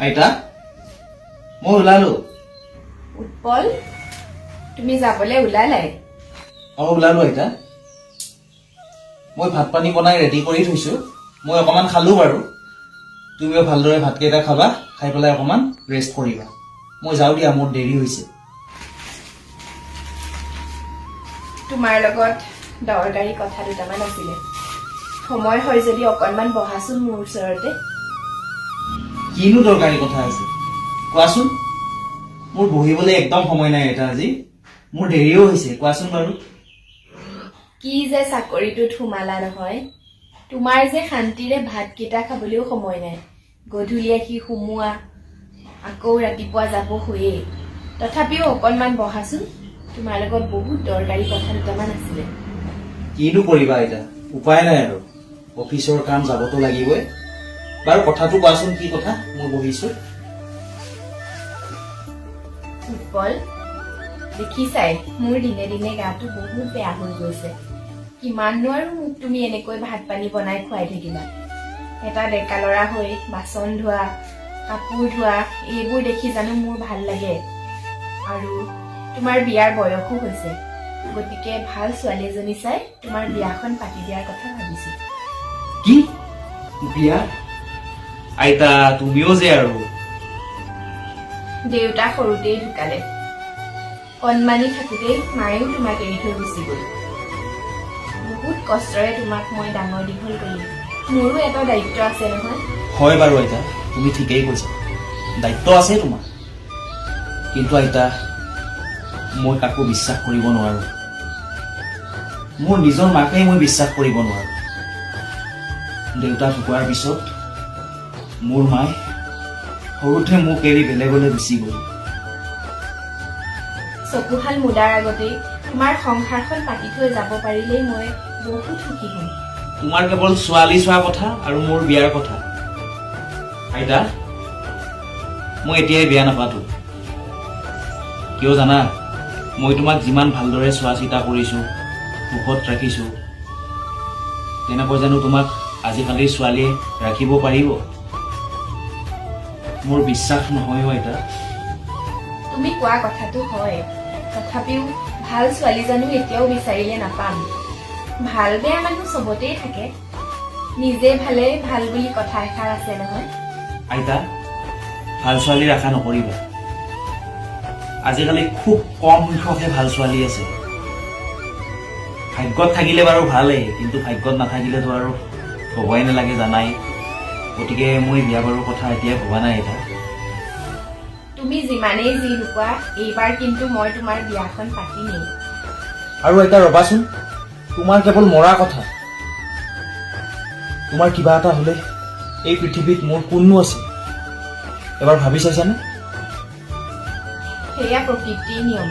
আইতা? মই ওলালো। উৎপল তুমি যাবলৈ ওলালাই। অঁ ওলালো আইতা। মই ভাত পানী বনাই ৰেডি কৰি থৈছোঁ। মই অকণমান খালোঁ বাৰু। তুমিও ভালদৰে ভাতকেইটা খাবা খাই পেলাই অকণমান ৰেষ্ট কৰিবা। মই যাওঁ দিয়া মোৰ দেৰি হৈছে। তোমাৰ লগত দৰকাৰী কথা দুটামান আছিলে। সময় হয় যদি অকণমান বহাচোন মোৰ ওচৰতে। কিনো দৰকাৰী কথা আছে? কোৱাচোন। মোৰ বহিবলৈ একদম সময় নাই আইতা আজি। মোৰ দেৰিও হৈছে। কোৱাচোন বাৰু। কি যে চাকৰিটোত সোমালা নহয়। তোমাৰ যে শান্তিৰে ভাতকেইটা খাবলৈও সময় নাই। গধূলি আহি সোমোৱা। আকৌ ৰাতিপুৱা যাব হৈয়ে তথাপিও অকণমান বহাচোন। তোমাৰ লগত বহুত দৰকাৰী কথা দুটামান আছিলে। কিনো কৰিবা আইতা উপায় নাই আৰু। অফিচৰ কাম যাবতো লাগিবই। বাৰু কথাটো কোৱাচোন কি কথা? মই বহিছোঁ উৎপল দেখিছাই মোৰ দিনে দিনে গাটো বহুত বেয়া হৈ গৈছে। কিমাননো আৰু মোক তুমি এনেকৈ ভাত পানী বনাই খুৱাই থাকিবা এটা ডেকা ল'ৰা হৈ বাচন ধোৱা কাপোৰ ধোৱা এইবোৰ দেখি জানো মোৰ ভালো লাগে। আৰু তোমাৰ বিয়াৰ বয়সো হৈছে। গতিকে ভালো ছোৱালী এজনী চাই তোমাৰ বিয়াখন পাতি দিয়াৰ কথা ভাবিছো। কি? বিয়া? আইতা তুমিও যে আৰু। দেউতা সৰুতেই ঢুকালে। কণমানি থাকোতেই মায়েও তোমাক এৰি থৈ গুচি গ'ল। বহুত কষ্টৰে তোমাক মই ডাঙৰ দীঘল কৰিলোঁ। মোৰো এটা দায়িত্ব আছে নহয়। হয় বাৰু আইতা তুমি ঠিকেই কৈছা। দায়িত্ব আছে তোমাৰ। কিন্তু আইতা মই কাকো বিশ্বাস কৰিব নোৱাৰো। মোৰ নিজৰ মাকেই মই বিশ্বাস কৰিব নোৱাৰো। দেউতা ঢুকোৱাৰ পিছত মোৰ মায়ে সৰুতে মোক এৰি বেলেগলৈ গুচি গ'ল। চকুহাল মুদাৰ আগতেই তোমাৰ সংসাৰখন পাতি থৈ যাব পাৰিলেই মই বহুত সুখী হ'ম। তোমাৰ কেৱল ছোৱালী চোৱা কথা আৰু মোৰ বিয়াৰ কথা। আইতা মই এতিয়াই বিয়া নাপাতো। কিয় জানা মই তোমাক যিমান ভালদৰে চোৱা চিতা কৰিছোঁ সুখত ৰাখিছোঁ তেনেকৈ জানো তোমাক আজিকালিৰ ছোৱালীয়ে ৰাখিব পাৰিব? মোৰ বিশ্বাস নহয়ো আইতা তুমি কোৱা কথাটো হয়। তথাপিও ভাল ছোৱালীজনো এতিয়াও বিচাৰিলে নাপাম। ভাল বেয়া মানুহ চবতেই থাকে। নিজে ভালে ভাল বুলি কথা এষাৰ আছে নহয়। আইতা ভাল ছোৱালীৰ আশা নকৰিবা। আজিকালি খুব কম সংখ্যকহে ভাল ছোৱালী আছে। ভাগ্যত থাকিলে বাৰু ভালেই কিন্তু ভাগ্যত নাথাকিলেতো আৰু ক'বই নালাগে জানাই। গতিকে মই বিয়া বাৰুৰ কথা এতিয়া ভবা নাই আইতা তুমি যিমানেই যি লুকোৱা এইবাৰ কিন্তু মই তোমাৰ বিয়াখন পাতিমেই। আৰু আইতা ৰবাচোন তোমাৰ কেৱল মৰা কথা। তোমাৰ কিবা এটা হ'লে এই পৃথিৱীত মোৰ কোননো আছে। এবাৰ ভাবি চাইছানে? সেয়া প্ৰকৃতিৰ নিয়ম।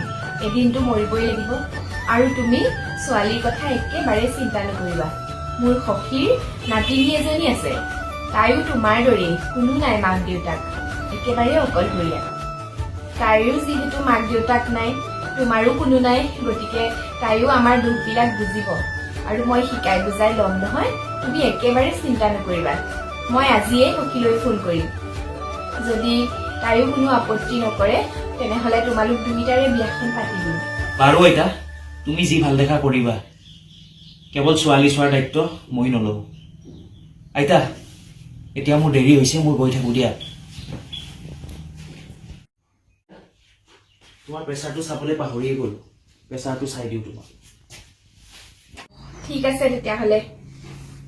এদিনটো মৰিবই লাগিব। আৰু তুমি ছোৱালীৰ কথা একেবাৰে চিন্তা নকৰিবা। মোৰ সখীৰ নাতিনী এজনী আছে। তাইও তোমাৰ দৰেই, কোনো নাই মাক দেউতাক একেবাৰে অকলশৰীয়া। তাইৰো যিহেতু মাক দেউতাক নাই, তোমাৰো কোনো নাই, গতিকে তাইও আমাৰ দুখবিলাক বুজিব। আৰু মই শিকাই বুজাই ল'ম নহয়, তুমি একেবাৰে চিন্তা নকৰিবা। মই আজিয়েই সখীলৈ ফোন কৰিম। যদি তাইও কোনো আপত্তি নকৰে, তেনেহলে তোমালোক দুয়োটাৰে বিয়াখন পাতি দিম। বাৰু আইতা, তুমি যি ভালো দেখা কৰিবা। কেৱল ছোৱালী চোৱাৰ দায়িত্ব মই নলওঁ। আইতা এতিয়া মোৰ দেৰি হৈছে মই গৈ থাকোঁ দিয়া। তোমাৰ প্ৰেচাৰটো চাবলৈ পাহৰিয়ে গ'লো। প্ৰেচাৰটো চাই দিওঁ তোমাক। ঠিক আছে তেতিয়াহ'লে।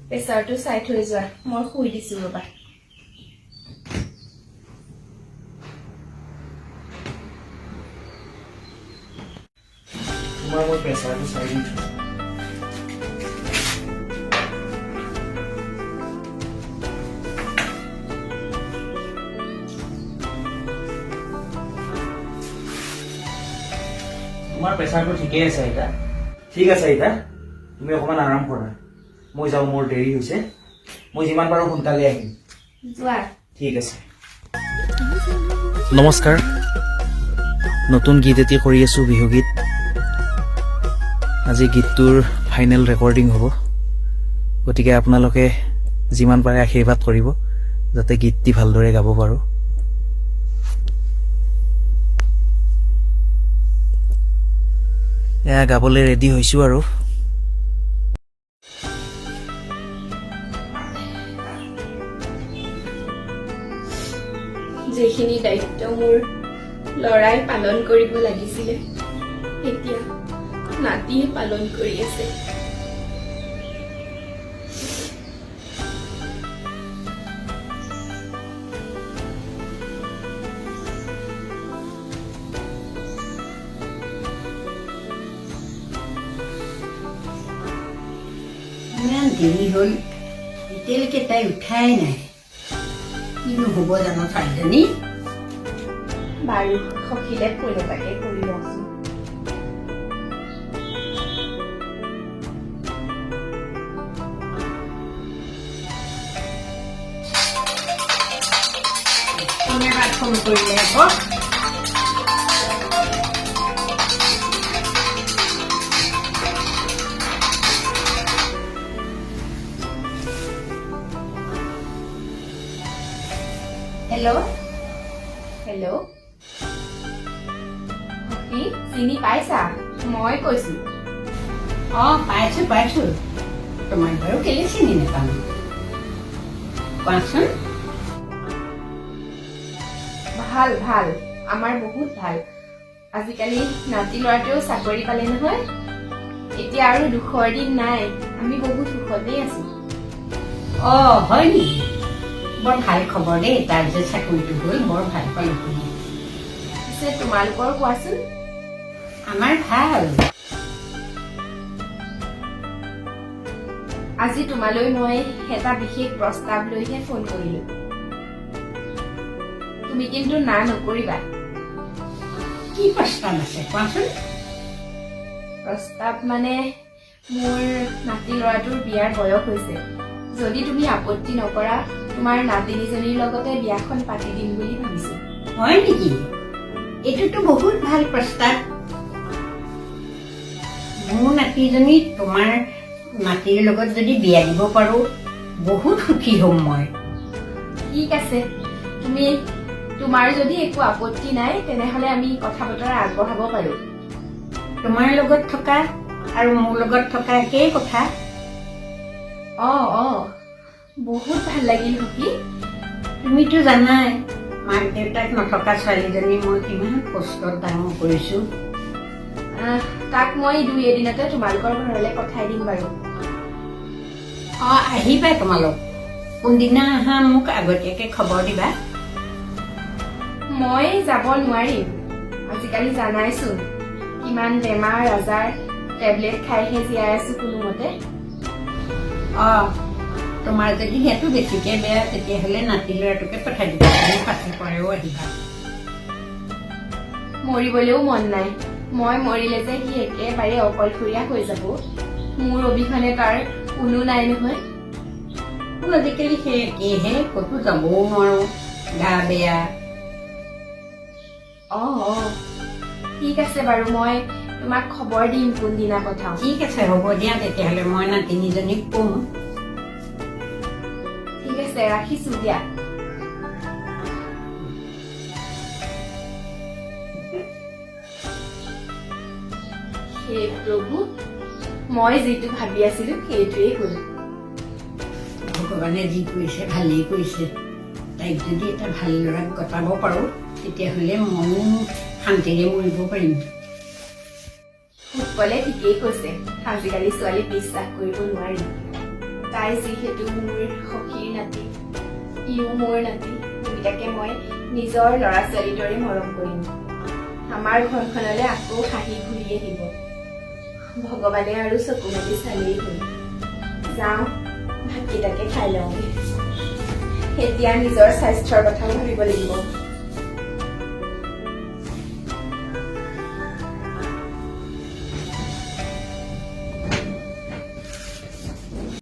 প্ৰেচাৰটো চাই থৈ যোৱা। মই শুই দিছো ৰ'বা। তোমাৰ মই প্ৰেচাৰটো চাই দিওঁ। তোমাৰ প্ৰেচাৰটো ঠিকেই আছে আইতা। ঠিক আছে আইতা। তুমি অকণমান আৰাম কৰা। মই যাওঁ মোৰ দেৰি হৈছে। মই যিমান পাৰোঁ সোনকালে আহিম। যোৱা। ঠিক আছে। নমস্কাৰ। নতুন গীত এটি কৰি আছোঁ বিহুগীত আজি গীতটোৰ ফাইনেল ৰেকৰ্ডিং হ'ব। গতিকে আপোনালোকে যিমান পাৰে আশীৰ্বাদ কৰিব যাতে গীতটি ভালদৰে গাব পাৰোঁ। এয়া গাবলৈ ৰেডি হৈছোঁ আৰু। যিখিনি দায়িত্ব মোৰ লৰাই পালন কৰিব লাগিছিলে এতিয়া নাতিয়ে পালন কৰি আছে। ইমান দেৰি হ'ল, এতিয়ালৈকে তাই উঠাই নাই। কিনো হ'ব জানো ছোৱালীজনী বাৰু, সখিলে ফোন এটাকে কৰি লওঁচোন। বা ফোন কৰিলে আকৌ? হেল্ল' হেল্ল' সখী চিনি পাইছা? মই কৈছো। অঁ পাইছোঁ পাইছোঁ। তোমাক বাৰু কেলে চিনি নাপাম? কোৱাচোন। ভালো ভালো। আমাৰ বহুত ভালো। আজিকালি নাতি ল'ৰাটোৱেও চাকৰি পালে নহয়। এতিয়া আৰু দুখৰ দিন নাই। আমি বহুত সুখতেই আছো। অঁ হয় নেকি? বৰ ভালো খবৰ দেই তাৰ যে চাকৰিটো হ'ল বৰ ভালো পালোঁ শুনি পিছে তোমালোকৰ কোৱাচোন? আমাৰ ভালো। আজি তোমালৈ মই এটা বিশেষ প্ৰস্তাৱ লৈহে ফোন কৰিলো। তুমি কিন্তু না নকৰিবা। কি প্ৰস্তাৱ আছে কোৱাচোন? প্ৰস্তাৱ মানে মোৰ নাতি ল'ৰাটোৰ বিয়াৰ বয়স হৈছে। যদি তুমি আপত্তি নকৰা তোমাৰ নাতিনীজনীৰ লগতে বিয়াখন পাতি দিম বুলি ভাবিছো। হয় নেকি? এইটোতো বহুত ভাল প্ৰস্তাৱ। মোৰ নাতিজনী তোমাৰ নাতিৰ লগত যদি বিয়া দিব পাৰো বহুত সুখী হ'ম মই। ঠিক আছে তুমি তোমাৰ যদি একো আপত্তি নাই তেনেহলে আমি কথা বতৰা আগবঢ়াব পাৰো। তোমাৰ লগত থকা আৰু মোৰ লগত থকা একেই কথা। অ অ। বহুত ভাল লাগিল সখী তুমিতো জানাই মাক দেউতাক নথকা ছোৱালীজনী মই কিমান কষ্টত ডাঙৰ কৰিছো। তাক মই দুই এদিনতে তোমালোকৰ ঘৰলৈ পঠাই দিম বাৰু। অঁ আহিবা তোমালোক। কোনদিনা আহা মোক আগতীয়াকৈ খবৰ দিবা। মই যাব নোৱাৰিম। আজিকালি জানাইচোন কিমান বেমাৰ আজাৰ টেবলেট খাইহে জীয়াই আছো কোনোমতে। অঁ তোমাৰ যদি সেইটো বেছিকৈ বেয়া তেতিয়াহ'লে নাতি ল'ৰাটোকে পঠাই দিবা তুমি পাছে পৰেও আহিবা মৰিবলৈও মন নাই মই মৰিলে যে সি একেবাৰে অকলশৰীয়া হৈ যাব মোৰ অবিহনে তাৰ কোনো নাই নহয় আজিকালি সেই একেইহে ক'তো যাবও নোৱাৰো গা বেয়া অ অ ঠিক আছে বাৰু মই তোমাক খবৰ দিম কোনদিনা পঠাওঁ ঠিক আছে হ'ব দিয়া তেতিয়াহ'লে মই নাতিনীজনীক ক'ম আছে ৰাখিছো দিয়া হে প্ৰভু মই যিটো ভাবি আছিলো সেইটোৱেই হ'ল। ভগৱানে যি কৰিছে ভালেই কৰিছে তাইক যদি এটা ভাল ল'ৰাক গতাব পাৰোঁ তেতিয়াহ'লে ময়ো শান্তিৰে মৰিব পাৰিম। সকলে ঠিকেই কৈছে। আজিকালি ছোৱালী বিশ্বাস কৰিব নোৱাৰি। তাই যিহেতু মোৰ সখীৰ নাতি ইও মোৰ নাতি দুইটাকে মই নিজৰ ল'ৰা ছোৱালীৰ দৰে মৰম কৰিম। আমাৰ ঘৰখনলৈ আকৌ হাঁহি ঘূৰি আহিব। ভগৱানে আৰু চকু মেলি চালেই হ'ল। যাওঁ ভাতকেইটাকে খাই লওঁগে। এতিয়া নিজৰ স্বাস্থ্যৰ কথাও ভাবিব লাগিব।